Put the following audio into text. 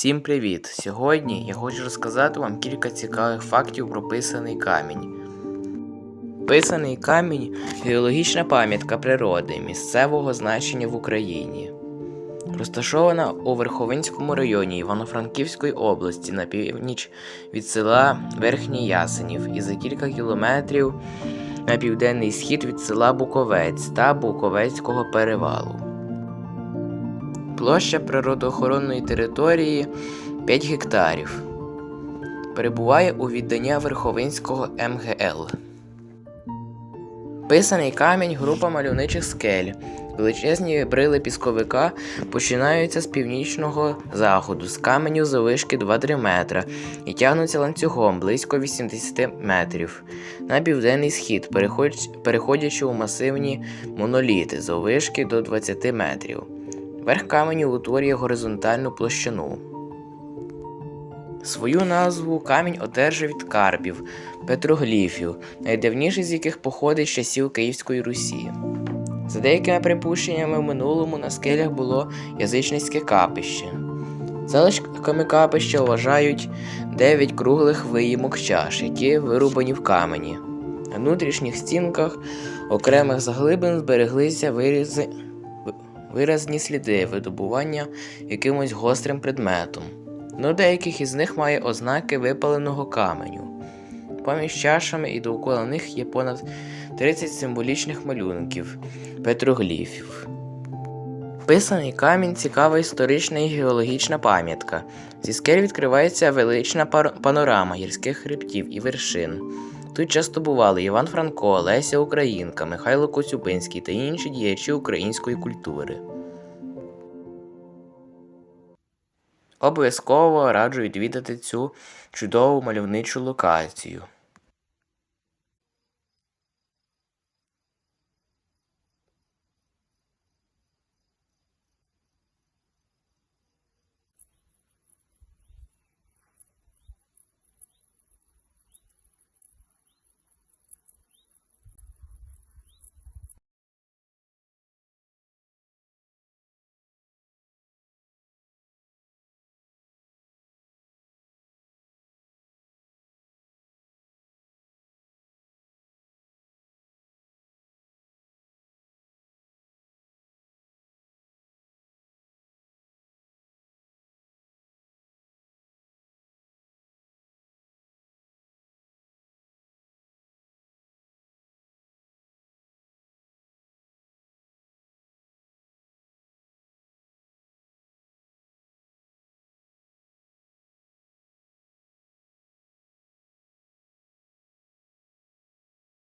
Всім привіт! Сьогодні я хочу розказати вам кілька цікавих фактів про писаний камінь. Писаний камінь геологічна пам'ятка природи місцевого значення в Україні. Розташована у Верховинському районі Івано-Франківської області на північ від села Верхній Ясенів і за кілька кілометрів на південний схід від села Буковець та Буковецького перевалу. Площа природоохоронної території 5 гектарів. Перебуває у віддання Верховинського МГЛ. Писаний камінь група мальовничих скель. Величезні брили пісковика починаються з північного заходу, з каменю завишки 2-3 метра і тягнуться ланцюгом близько 80 метрів на південний схід, переходячи у масивні моноліти заввишки до 20 метрів. Верх каменю утворює горизонтальну площину. Свою назву камінь одержав від карпів, петрогліфів, найдавніший з яких походить з часів Київської Русі. За деякими припущеннями, в минулому на скелях було язичницьке капище. Залишками капища вважають дев'ять круглих виїмок чаш, які вирубані в камені. На внутрішніх стінках окремих заглибин збереглися вирізи виразні сліди видобування якимось гострим предметом. Но деяких із них має ознаки випаленого каменю. Поміж чашами і довкола них є понад 30 символічних малюнків петрогліфів. Писаний камінь цікава історична і геологічна пам'ятка. Зі скель відкривається велична панорама гірських хребтів і вершин. Тут часто бували Іван Франко, Леся Українка, Михайло Коцюбинський та інші діячі української культури. Обов'язково раджу відвідати цю чудову мальовничу локацію.